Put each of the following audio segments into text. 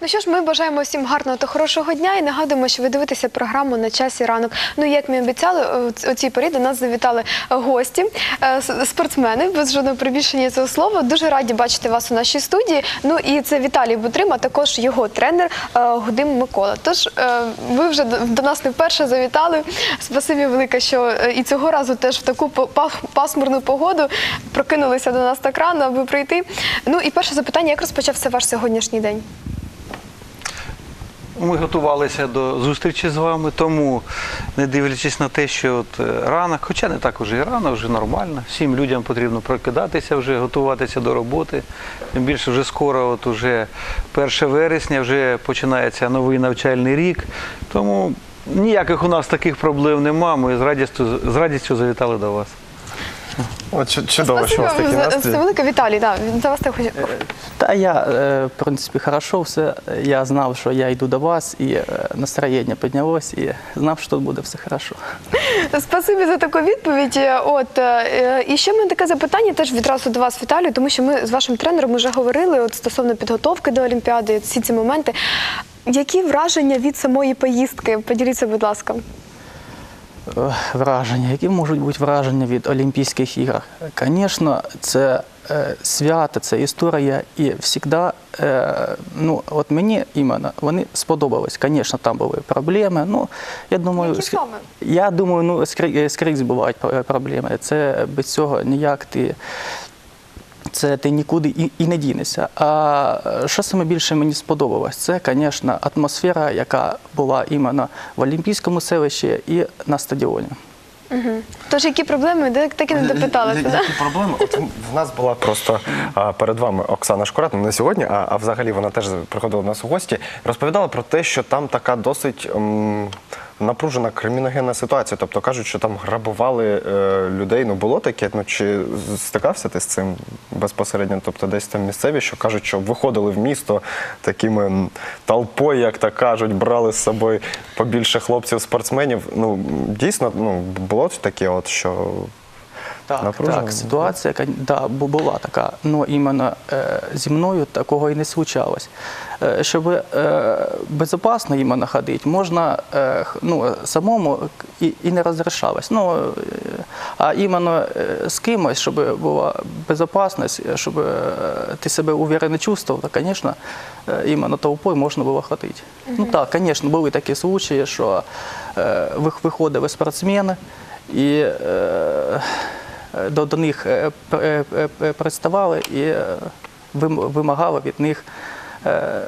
Ну що ж, ми бажаємо всім гарного та хорошого дня і нагадуємо, що ви дивитеся програму на часі ранок. Ну як ми обіцяли, о цій порі до нас завітали е, гості, е, спортсмени, без жодного прибільшення цього слова. Дуже раді бачити вас у нашій студії. Ну і це Віталій Бутрим, а також його тренер е, Гудим Микола. Тож ви вже до- нас не вперше завітали. Спасибі велике, що і цього разу теж в таку пасмурну погоду прокинулися до нас так рано, аби прийти. Ну і перше запитання: як розпочався ваш сьогоднішній день? Ми готувалися до зустрічі з вами, тому не дивлячись на те, що от е, ранок, хоча не так уже і рано, вже нормально. Всім людям потрібно прокидатися, вже готуватися до роботи. Тим більше вже скоро, от уже 1 вересня, вже починається новий навчальний рік. Тому ніяких у нас таких проблем нема. Ми з радістю, з радістю завітали до вас. От чудово, що у вас за, настрій. за велике Віталій. Да, за вас так хочу. Та я, е, в принципі, хорошо все. Я знав, що я йду до вас, і е, настроєння піднялось, і знав, що тут буде все хорошо. Спасибі за таку відповідь. От е, і ще в мене таке запитання теж відразу до вас, Віталію, тому що ми з вашим тренером вже говорили от стосовно підготовки до Олімпіади, всі ці моменти. Які враження від самої поїздки? Поділіться, будь ласка. Е, Враження. Які можуть бути враження від Олімпійських ігор? Звісно, це е, свято, це історія, і завжди, е, ну, от мені іменно вони сподобались. Звісно, там були проблеми. Ну, я думаю, Які я думаю, ну, скрізь бувають проблеми. Це без цього ніяк ти. Це ти нікуди і, і не дінешся. А е, що саме більше мені сподобалось, це, звісно, атмосфера, яка була іменно в Олімпійському селищі і на стадіоні. Тож які проблеми, де так і не допиталися? Я- да? Які проблеми? От в нас була просто а, перед вами Оксана Шкурат, ну, не сьогодні, а, а взагалі вона теж приходила до нас у гості. Розповідала про те, що там така досить м, напружена криміногенна ситуація. Тобто кажуть, що там грабували е, людей. Ну було таке. Ну чи стикався ти з цим безпосередньо? Тобто, десь там місцеві, що кажуть, що виходили в місто такими толпою, як то кажуть, брали з собою побільше хлопців-спортсменів. Ну дійсно, ну було таке, от що. Так, Напружено? так, ситуація кон- да, була така. Ну іменно е, зі мною такого і не случалось. Е, щоб е, безпечно іменно ходити, можна е, ну, самому і, і не розрішалось. Ну, е, а іменно е, з кимось, щоб була безпечність, щоб е, ти себе уверенно чувствував, то, звісно, е, іменно толпою можна було ходити. Ну так, звісно, були такі случаї, що е, виходили спортсмени і. Е, до, до них е, пр- е, е, е, представали і е, вимагали від них, е,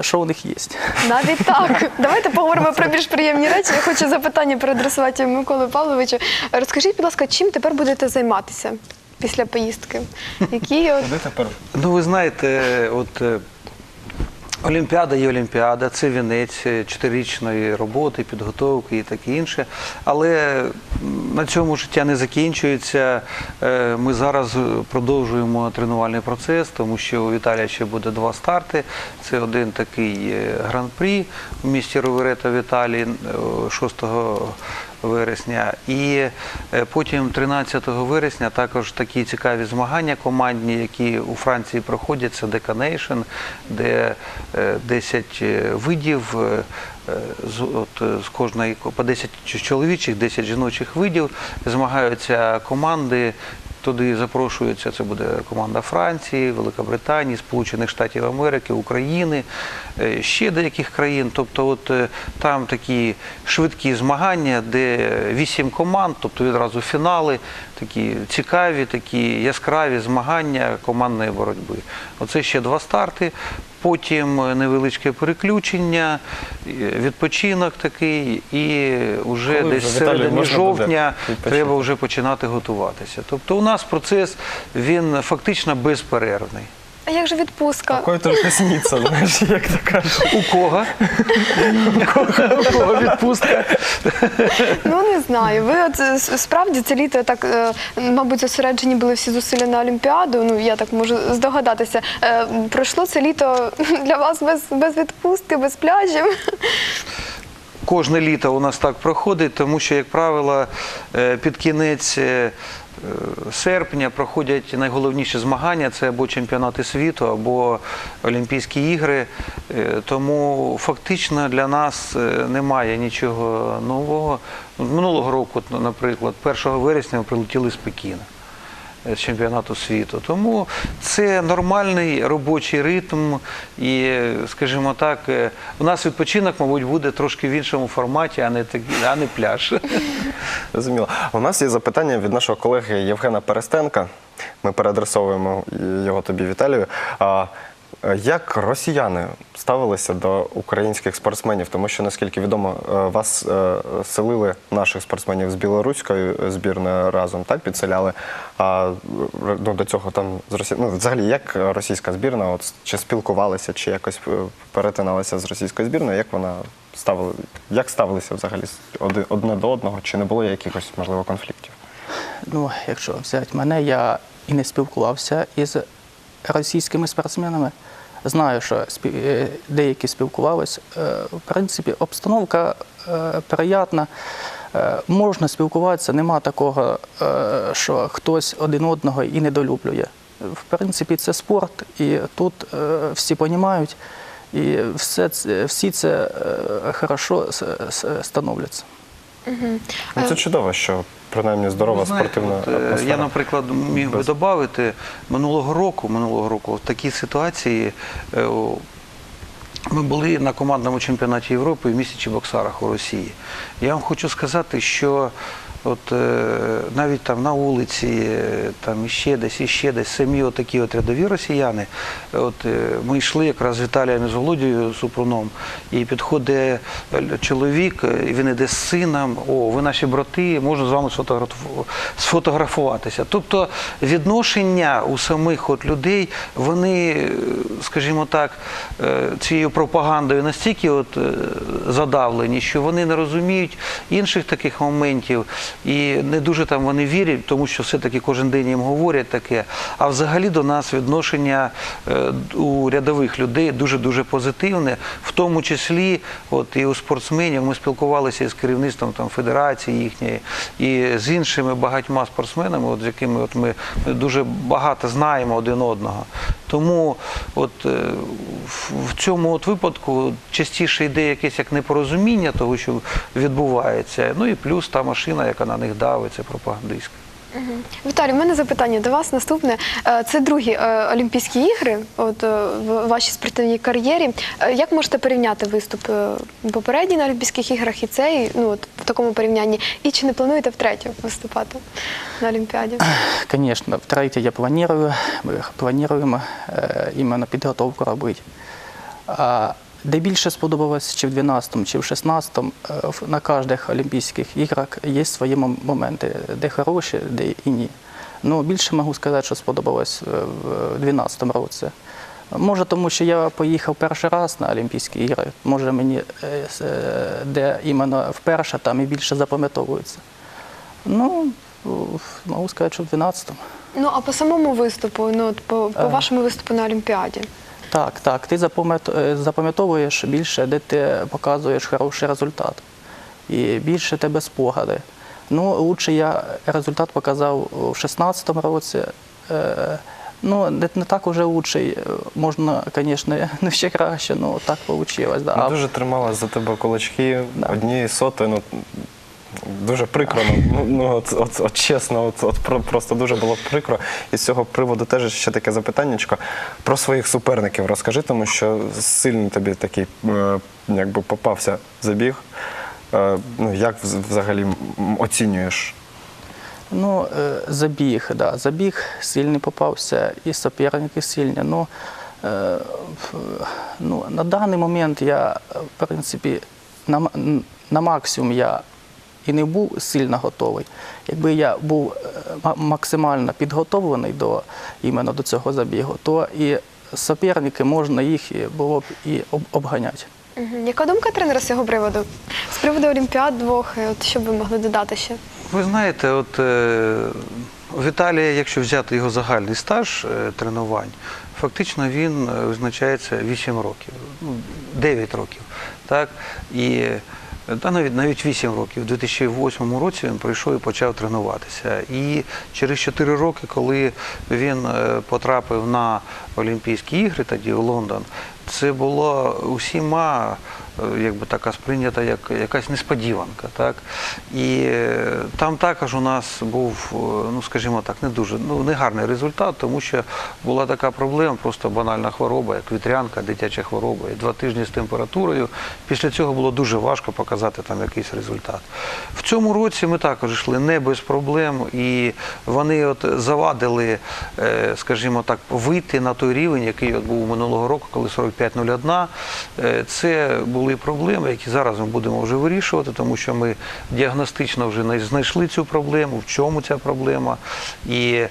що у них є. Навіть так. Давайте поговоримо про більш приємні речі. Я хочу запитання переадресувати Миколу Павловичу. Розкажіть, будь ласка, чим тепер будете займатися після поїздки? Які от тепер? Ну, ви знаєте, от е, Олімпіада є Олімпіада, це вінець е, чотирирічної роботи, підготовки і таке інше. Але на цьому життя не закінчується. Е, Ми зараз е, продовжуємо тренувальний процес, тому що у Віталія ще буде два старти. Це один такий е, гран-прі у місті Роверета в Італії е, 6 вересня. І е, потім 13 вересня також такі цікаві змагання командні, які у Франції проходять, це Деканейшн, де е, 10 видів. е, е, З, от, з кожної ко- по 10 чоловічих, 10 жіночих видів змагаються команди. Туди запрошується це буде команда Франції, Великобританії, Сполучених Штатів Америки, України, е, ще деяких країн. Тобто, от е, там такі швидкі змагання, де вісім команд, тобто відразу фінали, такі цікаві, такі яскраві змагання командної боротьби. Оце ще два старти. Потім невеличке переключення, е, відпочинок такий, і вже Коли десь вже, Віталій, середині буде жовтня треба вже починати готуватися. Тобто у нас процес він фактично безперервний. А як же відпустка? Какой только снится, знаєш, як то кажуть. У кого? У кого, у кого відпустка? Ну не знаю. Ви от е, справді це літо так, е, мабуть, зосереджені були всі зусилля на Олімпіаду. Ну я так можу здогадатися. Е, Пройшло це літо для вас без, без відпустки, без пляжів. Кожне літо у нас так проходить, тому що, як правило, е, під кінець. е, Серпня проходять найголовніші змагання це або чемпіонати світу, або Олімпійські ігри. Е, Тому фактично для нас немає нічого нового. Минулого року, наприклад, 1 вересня ми прилетіли з Пекіна чемпіонату світу. Тому це нормальний робочий ритм, і, е, скажімо так, е, у нас відпочинок, мабуть, буде трошки в іншому форматі, а не так- а не пляж. Зрозуміло. У нас є запитання від нашого колеги Євгена Перестенка. Ми переадресовуємо його тобі, Віталію. Е, як росіяни ставилися до українських спортсменів? Тому що, наскільки відомо, е, вас е, селили наших спортсменів з білоруською збірною разом, так підселяли. А ну, до цього там з Росі... ну, взагалі, як російська збірна, от чи спілкувалися, чи якось перетиналися з російською збірною? Як вона ставили, як ставилися взагалі одне до одного? Чи не було якихось можливо конфліктів? Ну, якщо взяти мене, я і не спілкувався із російськими спортсменами. Знаю, що е, деякі спілкувалися. Е, В принципі, обстановка е, приятна. Можна спілкуватися, нема такого, що хтось один одного і недолюблює. В принципі, це спорт, і тут всі розуміють, і все всі це хорошо становляться. Ну, це чудово, що принаймні здорова знаєте, спортивна от, е, атмосфера. Я, наприклад, міг би Без- додати минулого року, минулого року в такій ситуації е, ми були на командному чемпіонаті Європи в місті Чебоксарах у Росії. Я вам хочу сказати, що от е, навіть там на вулиці, е, там іще десь, іще десь самі отакі от рядові росіяни. От е, ми йшли якраз з Віталієм і з Володією Супруном, і підходить чоловік, і він іде з сином. О, ви наші брати, можна з вами сфотографу- сфотографуватися. Тобто відношення у самих от людей, вони, скажімо так, цією пропагандою настільки от задавлені, що вони не розуміють інших таких моментів і не дуже там вони вірять, тому що все-таки кожен день їм говорять таке. А взагалі до нас відношення е, у рядових людей дуже-дуже позитивне, в тому числі от і у спортсменів ми спілкувалися із керівництвом там, федерації їхньої і з іншими багатьма спортсменами, от, з якими от ми, дуже багато знаємо один одного. Тому от, е, в цьому от випадку частіше йде якесь як непорозуміння того, що відбувається. Ну і плюс та машина, яка на них давить, це пропагандистська. Віталій, у мене запитання до вас наступне. Е, Це другі е, Олімпійські ігри от, е, в вашій спортивній кар'єрі. Як можете порівняти виступ попередній на Олімпійських іграх і цей, ну, от, в такому порівнянні? І чи не плануєте втретє виступати на Олімпіаді? Конечно, втретє я планую, ми плануємо іменно підготовку робити. А де більше сподобалось, чи в 12-му, чи в 16-му, е, на кожних Олімпійських іграх є свої моменти, де хороші, де і ні. Ну, більше можу сказати, що сподобалось е, в 12-му році. Може, тому що я поїхав перший раз на Олімпійські ігри, може мені е, де іменно вперше там і більше запам'ятовується. Ну, можу сказати, що в 12-му. Ну, а по самому виступу, ну, по, по вашому виступу на Олімпіаді? Так, так. Ти е, запам'ятовуєш більше, де ти показуєш хороший результат. І більше тебе спогади. Ну, лучше я результат показав у 16-му році. Е, Ну, не, не так уже лучший. Е, Можна, звісно, ну, ще краще, ну так вийшло. Да. Дуже тримала за тебе кулачки, Да. одні соти. Ну, дуже прикро. Ну, ну от, от, от чесно, от, от просто дуже було прикро. І з цього приводу теж ще таке запитаннячко. Про своїх суперників розкажи, тому що сильний тобі такий е, якби попався забіг. Е, ну, як взагалі оцінюєш? Ну, е, забіг, да, забіг сильний попався, і суперники сильні. Ну, ну, на даний момент я, в принципі, на, на максимум я і не був сильно готовий. Якби я був е, максимально підготовлений до, іменно до цього забігу, то і суперники можна їх було б і обганяти. Яка думка тренера з цього приводу? З приводу Олімпіад двох, е, от, що б ви могли додати ще? Ви знаєте, от е, у Віталія, якщо взяти його загальний стаж е, тренувань, фактично він визначається 8 років, ну, 9 років. Так? І Та навіть навіть 8 років. У 2008 році він прийшов і почав тренуватися. І через 4 роки, коли він е, потрапив на Олімпійські ігри, тоді в Лондон, це було усіма якби така сприйнята як якась несподіванка. Так? І е, там також у нас був, е, ну скажімо так, не дуже ну, негарний результат, тому що була така проблема, просто банальна хвороба, як вітрянка, дитяча хвороба, і два тижні з температурою. Після цього було дуже важко показати там якийсь результат. В цьому році ми також йшли не без проблем, і вони от завадили, е, скажімо так, вийти на той рівень, який от був минулого року, коли 45.01. Е, Це були проблеми, які зараз ми будемо вже вирішувати, тому що ми діагностично вже най- знайшли цю проблему, в чому ця проблема. І е,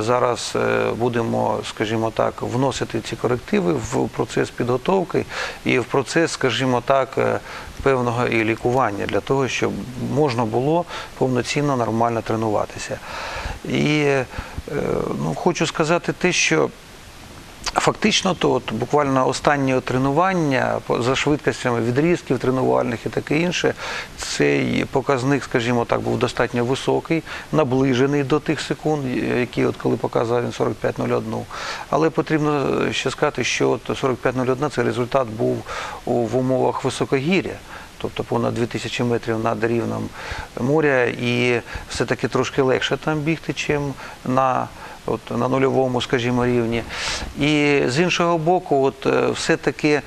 зараз е, будемо, скажімо так, вносити ці корективи в процес підготовки і в процес, скажімо так, е, певного і лікування для того, щоб можна було повноцінно нормально тренуватися. І ну, хочу сказати те, що Фактично, то от буквально останнє тренування за швидкостями відрізків тренувальних і таке інше, цей показник, скажімо так, був достатньо високий, наближений до тих секунд, які от коли показав він 45.01. Але потрібно ще сказати, що от 45.01 цей результат був в умовах високогір'я. Тобто понад 2000 метрів над рівнем моря, і все-таки трошки легше там бігти, чим на от на нульовому, скажімо, рівні. І з іншого боку, от е, все-таки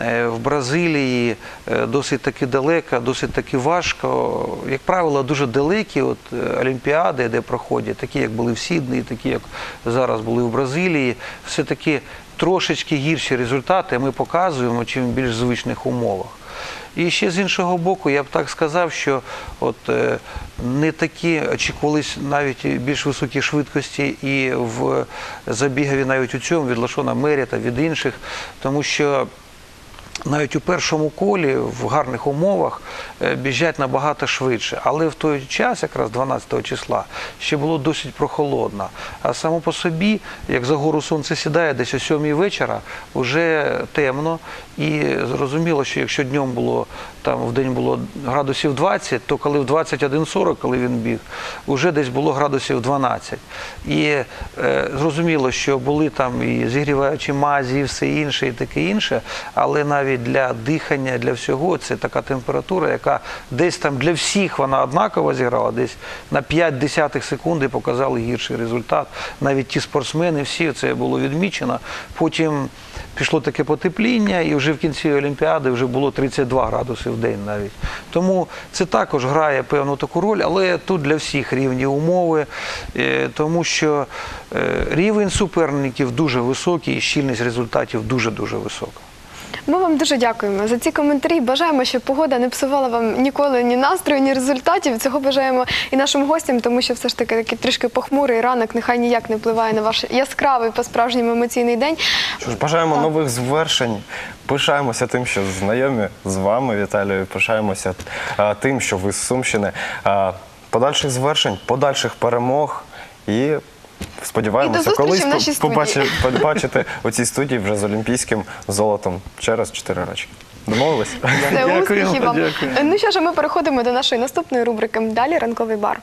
е, в Бразилії е, досить таки далеко, досить таки важко. Як правило, дуже далекі от олімпіади, де проходять, такі як були в Сіднеї, такі як зараз були в Бразилії, все-таки трошечки гірші результати ми показуємо, чим в більш звичних умовах. І ще з іншого боку, я б так сказав, що от е, не такі очікувались навіть більш високі швидкості і в забігові навіть у цьому від Лашона Мері та від інших, тому що навіть у першому колі в гарних умовах е, біжать набагато швидше. Але в той час, якраз 12 числа, ще було досить прохолодно. А само по собі, як за гору сонце сідає, десь о 7 вечора, вже темно. І зрозуміло, що якщо днем було там в день було градусів 20, то коли в 21.40, коли він біг, вже десь було градусів 12. І е, зрозуміло, що були там і зігріваючі мазі, і все інше, і таке інше, але навіть для дихання, для всього це така температура, яка десь там для всіх вона однаково зіграла, десь на 5 десятих секунди показали гірший результат. Навіть ті спортсмени, всі це було відмічено. Потім пішло таке потепління, і вже в кінці Олімпіади вже було 32 градуси в день навіть. Тому це також грає певну таку роль, але тут для всіх рівні умови, е, тому що е, рівень суперників дуже високий і щільність результатів дуже-дуже висока. Ми вам дуже дякуємо за ці коментарі. Бажаємо, щоб погода не псувала вам ніколи ні настрою, ні результатів. Цього бажаємо і нашим гостям, тому що все ж таки такий трішки похмурий ранок нехай ніяк не впливає на ваш яскравий по-справжньому емоційний день. Що ж, бажаємо Так. нових звершень. Пишаємося тим, що знайомі з вами, Віталію. Пишаємося а, тим, що ви з Сумщини. А, подальших звершень, подальших перемог і. Сподіваємося, І до зустрічі колись в нашій по- побачи- побачити у цій студії вже з олімпійським золотом через 4 роки. Домовились? Успіхів вам. дякуємо. Ну що ж, ми переходимо до нашої наступної рубрики. Далі ранковий бар.